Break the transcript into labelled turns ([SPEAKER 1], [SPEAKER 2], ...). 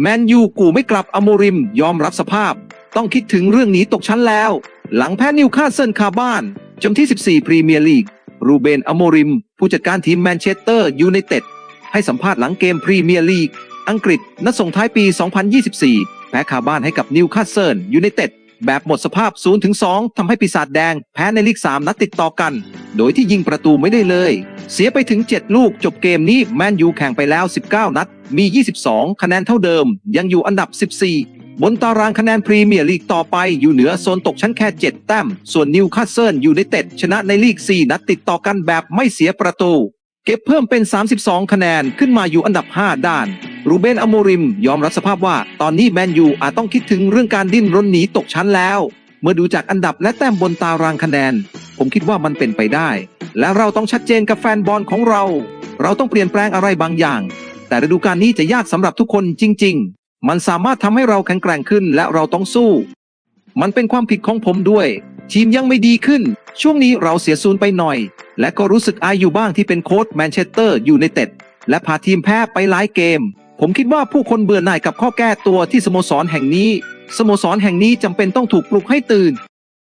[SPEAKER 1] แมนยูกูไม่กลับอโมริมยอมรับสภาพ ต้องคิดถึงเรื่องหนีตกชั้นแล้ว หลังแพ้นิวคาสเซิลคาบ้านจมที่ 14 พรีเมียร์ลีก รูเบนอโมริม ผู้จัดการทีมแมนเชสเตอร์ยูไนเต็ดให้สัมภาษณ์หลังเกมพรีเมียร์ลีก อังกฤษนัดส่งท้ายปี 2024 แพ้คาบ้านให้กับนิวคาสเซิลยูไนเต็ดแบบหมดสภาพ 0-2ทำให้ปีศาจแดง แพ้ในลีก 3 นัดติดต่อกัน โดยที่ยิงประตูไม่ได้เลย เสียไปถึง 7 ลูกจบเกมนี้แมนยูแข่งไปแล้ว 19 นัด มี 22 คะแนนเท่าเดิม ยังอยู่อันดับ 14 บนตารางคะแนนพรีเมียร์ลีกต่อไปอยู่เหนือโซนตกชั้นแค่ 7 แต้ม ส่วนนิวคาสเซิลอยูไนเต็ดชนะในลีก 4 นัดติดต่อกันแบบไม่เสียประตู เก็บเพิ่มเป็น 32 คะแนนขึ้นมาอยู่อันดับ 5 ด้าน รูเบนอโมริม ยอมรับสภาพว่า ตอนนี้แมนยูอาจต้องคิดถึงเรื่องการดิ้นรนหนีตกชั้นแล้ว เมื่อดูจากอันดับและแต้มบนตารางคะแนน ผมคิดว่ามันเป็นไปได้ และเราต้องชัดเจนกับแฟนบอลของเรา เราต้องเปลี่ยนแปลงอะไรบางอย่าง แต่ฤดูกาลนี้จะยากสำหรับทุกคนจริง ๆ มันสามารถทำให้เราแข็งแกร่งขึ้นและเราต้องสู้ มันเป็นความผิดของผมด้วย ทีมยังไม่ดีขึ้น ช่วงนี้เราเสียซูนไปหน่อย และก็รู้สึกอายอยู่บ้างที่เป็นโค้ชแมนเชสเตอร์อยูไนเต็ดและพาทีมแพ้ไปหลายเกม ผมคิดว่าผู้คนเบื่อหน่ายกับข้อแก้ตัวที่สโมสรแห่งนี้ สโมสรแห่งนี้จำเป็นต้องถูกปลุกให้ตื่น